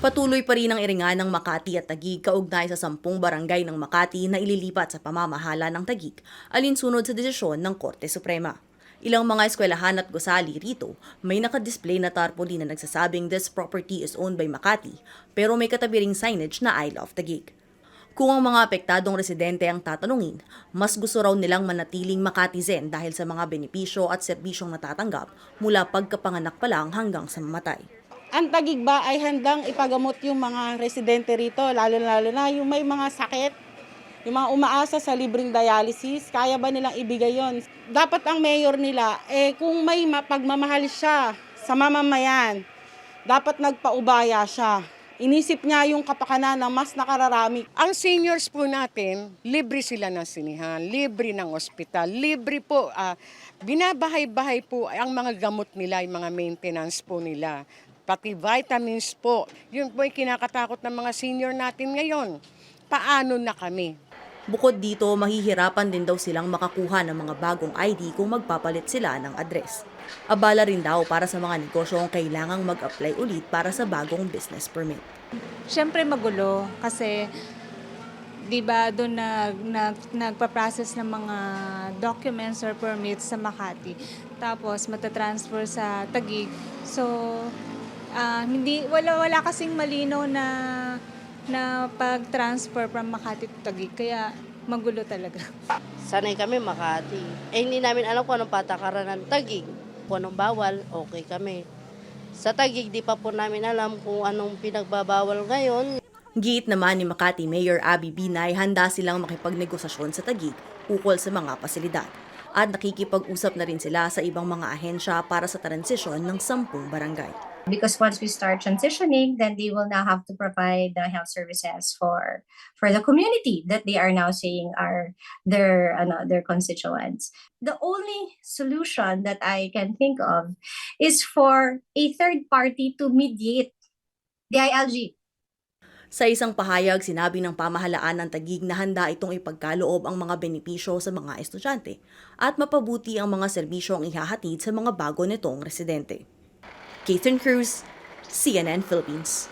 Patuloy pa rin ang iringan ng Makati at Tagig kaugnay sa sampung barangay ng Makati na ililipat sa pamamahala ng Tagig alinsunod sa desisyon ng Korte Suprema. Ilang mga eskwelahan at gusali rito may nakadisplay na tarpaulin na nagsasabing this property is owned by Makati pero may katabi signage na I love Tagig. Kung ang mga apektadong residente ang tatanungin, mas gusto raw nilang manatiling Makatizen dahil sa mga benepisyo at serbisyong natatanggap mula pagkapanganak pa lang hanggang sa mamatay. Ang tagig ba ay handang ipagamot yung mga residente rito, lalo-lalo na yung may mga sakit, yung mga umaasa sa libreng dialysis, kaya ba nilang ibigay yon? Dapat ang mayor nila, eh kung may ma- pagmamahal siya sa mamamayan, dapat nagpaubaya siya. Inisip niya yung kapakanan ng mas nakararami. Ang seniors po natin, libre sila ng sinihan, libre ng ospital, libre po, ah, binabahay-bahay po ang mga gamot nila, yung mga maintenance po nila. Pati vitamins po. Yun po yung kinakatakot ng mga senior natin ngayon. Paano na kami? Bukod dito, mahihirapan din daw silang makakuha ng mga bagong ID kung magpapalit sila ng address. Abala rin daw para sa mga negosyo ang kailangang mag-apply ulit para sa bagong business permit. Siyempre magulo kasi 'di ba doon nag, nag nagpa-process ng mga documents or permits sa Makati. Tapos matatransfer sa Tagig. So ah, hindi wala wala kasing malinaw na na pag-transfer from Makati to Tagig kaya magulo talaga. Sanay kami Makati. Eh, hindi namin alam kung anong patakaran ng tagig. Kung anong bawal, okay kami. Sa tagig, di pa po namin alam kung anong pinagbabawal ngayon. Giit naman ni Makati Mayor Abby Binay handa silang makipagnegosasyon sa Tagig ukol sa mga pasilidad. At nakikipag-usap na rin sila sa ibang mga ahensya para sa transisyon ng sampung barangay. Because once we start transitioning then they will now have to provide the health services for for the community that they are now saying are their ano, their constituents the only solution that i can think of is for a third party to mediate the ILG Sa isang pahayag, sinabi ng pamahalaan ng Tagig na handa itong ipagkaloob ang mga benepisyo sa mga estudyante at mapabuti ang mga serbisyong ihahatid sa mga bago nitong residente. Catherine Cruz, CNN Philippines.